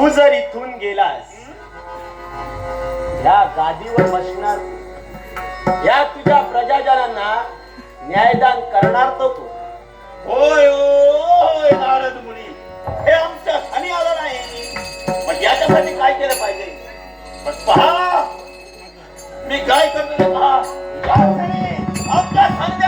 तू जर इथून गेलास या गादीवर बसणार या तुझ्या प्रजाजनांना न्यायदान करणार तो तू. होय होय नारद मुनी. हे आमच्या स्थानी आलं नाही. पण याच्यासाठी काय केलं पाहिजे? पण पहा मी काय करतो पहा. आमच्या स्थानी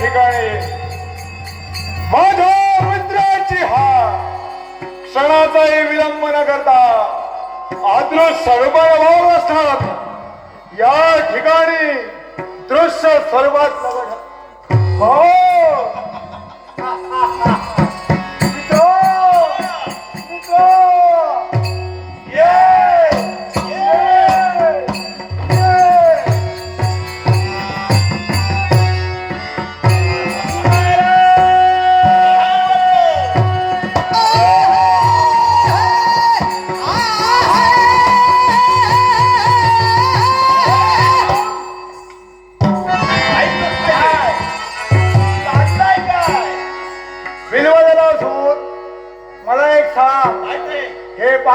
ठिकाणी माझ्या मित्राची हा क्षणाचाही विलंब न करता अदृश्य स्वरूपाभाव असतात या ठिकाणी दृश्य स्वरूपात नवड हो!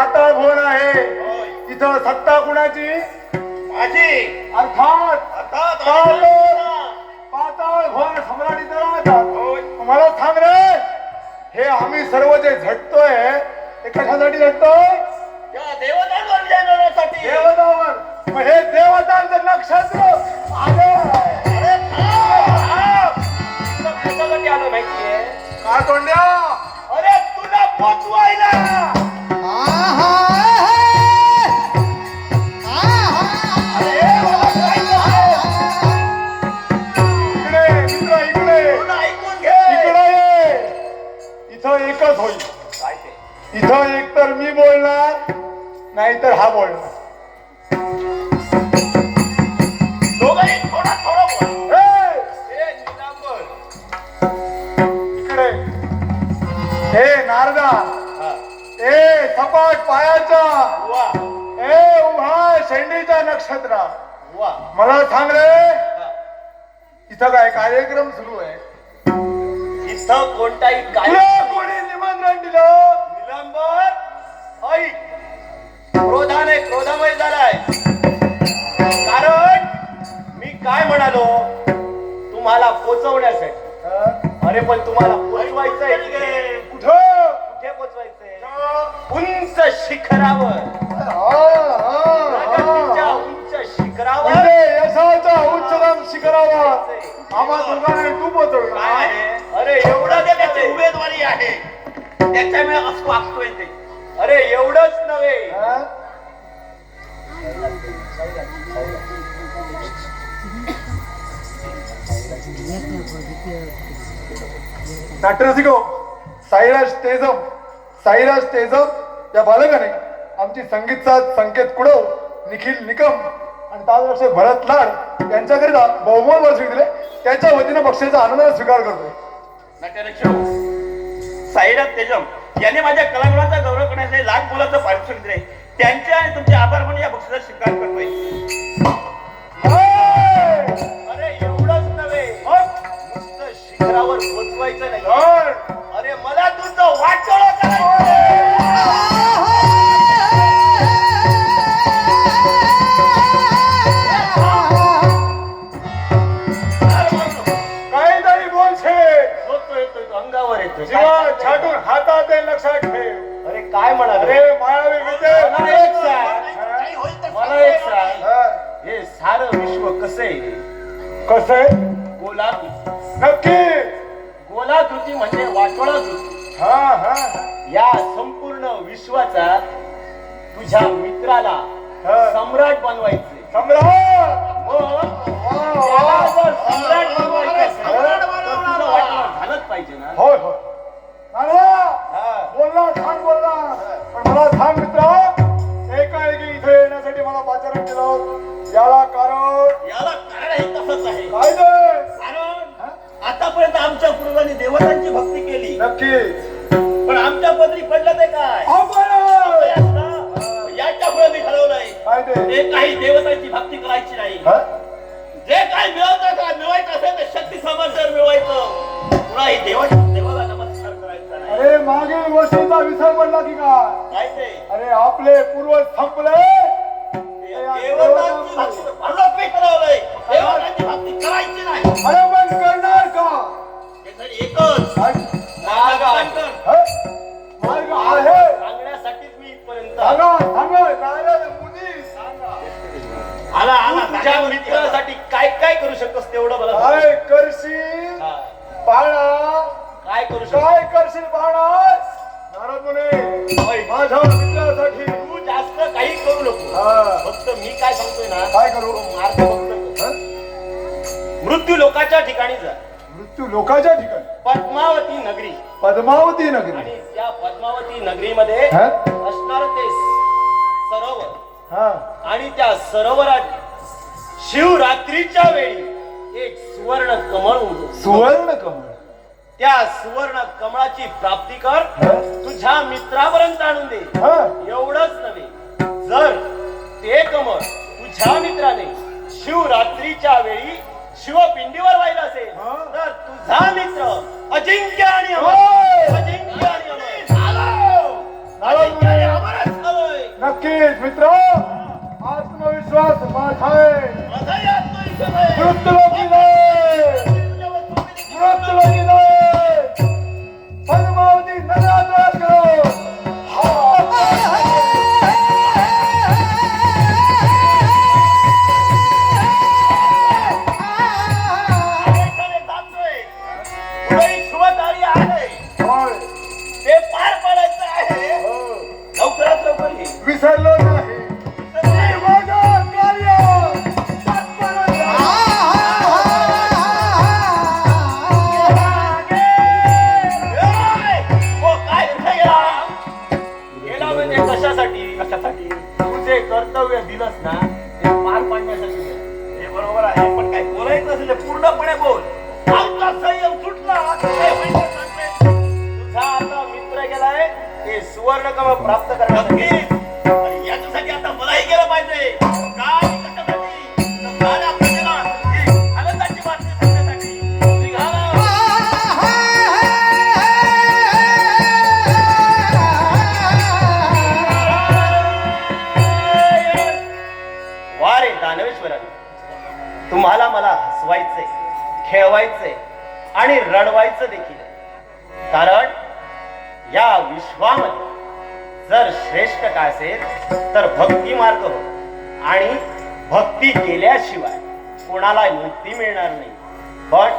पाताळ भुवन आहे. इथं सत्ता कुणाची? माझी. अर्थात अर्थात पाताळ पाताळ भुवन सम्राटीचं होय. मला सांग रे हे आम्ही सर्व जे झटतोय ते कशासाठी झटतोय? त्या देवतांवर मग हे देवतांचं नक्षत्र आलं. अरे थांब, थांब. तुला कशासाठी आलं माहितीये? का तोंड्या? अरे तुला पोचवायला एकच होईल इथं एक तर मी बोलणार नाहीतर हा बोलणार इकडे. हे नारदा. ए सपाट पायाचा. ए उभा शेंडीचा नक्षत्र. मला सांग रे. इथं काय कार्यक्रम सुरू आहे? इथं कोणताही काय कोणी निमंत्रण दिलं? निलंबर? ऐक क्रोधाने क्रोधामय झालाय. कारण मी काय म्हणालो? तुम्हाला पोचवण्यासाठी. हं? अरे पण तुम्हाला पोचवायचंय. कुठे? उंच शिखरावर. प्रगतीच्या. उंच शिखरावर. म्हणजे यशाच्या उच्चतम शिखरावर. आम्हा दोघांनी तू पोचवलं काय आहे? अरे एवढं ते त्याची उमेदवारी आहे. त्याच्यामुळे असं वागतोय ते. अरे एवढंच नव्हे. हं? साईराज तेजम. साईराज तेजम या बालकाने आमची संगीतचा संकेत कुडव निखिल निकम आणि ताजरक्षक भरत लाड यांच्याकरिता बहुमोल वर्षी दिले. त्यांच्या वतीने बक्षीचा आनंदाने स्वीकार करतोय. साईराज तेजम याने माझ्या कलागुणाचा गौरव करण्यासाठी लाख मुलाचं पारितोषिक दिले त्यांचे आणि तुमचे आभार म्हणून या बक्षिसाचा स्वीकार करतोय! अरे एवढंच नव्हे? नुसतं शिखरावर पोचवायचं नाही. कसं आहे? गोलाकृती. नक्की गोलाकृती म्हणजे वाटोळाकृती. हा हा या संपूर्ण विश्वाचा तुझ्या मित्राला हा. सम्राट बनवायचे. सम्राट! मग सम्राट बनवायचं आमच्या पूर्वांनी देवतांची भक्ती केली. नक्कीच. पण आमच्या पदरी पडलं ते काय? आपण याच्यापुढे मी ठरवलंय. काय ते ते काही देवतांची भक्ती करायची नाही. हा? जे काय मिळवतं काय मिळवायचं असेल ते शक्ती सामर्थ्यावर मिळवायचं. पुन्हा ही देवा देवाला नमस्कार करायचा नाही. अरे मागील गोष्टीचा विसर पडला की काय? काय ते. अरे आपले पूर्वज संपले. देवतांची भक्ती म्हणून मी ठरवलंय. देवतांची भक्ती करायची नाही. अरे पण करणार का? एकच काय? मार्ग आहे. मार्ग आहे सांगण्यासाठीच मी इथपर्यंत आला तू आला तुझ्या मित्रासाठी काय काय करू शकतोस तेवढं मला सांग. काय करशील हा. बाळा काय करू शकतो काय करशील बाळा नारद मुनी माझ्या मित्रासाठी तू जास्त काही करू नको हा. फक्त मी काय सांगतोय ना काय करू तो मार्ग फक्त कर. हा? मृत्यू लोकाच्या ठिकाणी जा मृत्यू लोकांच्या ठिकाणी. पद्मावती नगरी. पद्मावती नगरी. आणि त्या पद्मावती नगरीमध्ये हा? असणार ते सरोवर. हा. आणि त्या सरोवरात शिवरात्रीच्या वेळी एक सुवर्ण कमळ सुवर्ण कमळ. त्या सुवर्ण कमळाची प्राप्ती कर. तुझ्या मित्रापर्यंत आणून दे. हा. एवढंच नव्हे जर ते कमळ तुझ्या मित्राने शिवरात्रीच्या वेळी शिवपिंडीवर वाहिलं असेल हा. तर तुझा मित्र अजिंक्य आणि अमर होय. अजिंक्य आणि अमर नारद मुनी आणि रडवायचं देखील. कारण या विश्वामध्ये जर श्रेष्ठ काय असेल तर भक्ती मार्ग हो आणि भक्ती केल्याशिवाय कोणाला मुक्ती मिळणार नाही. पण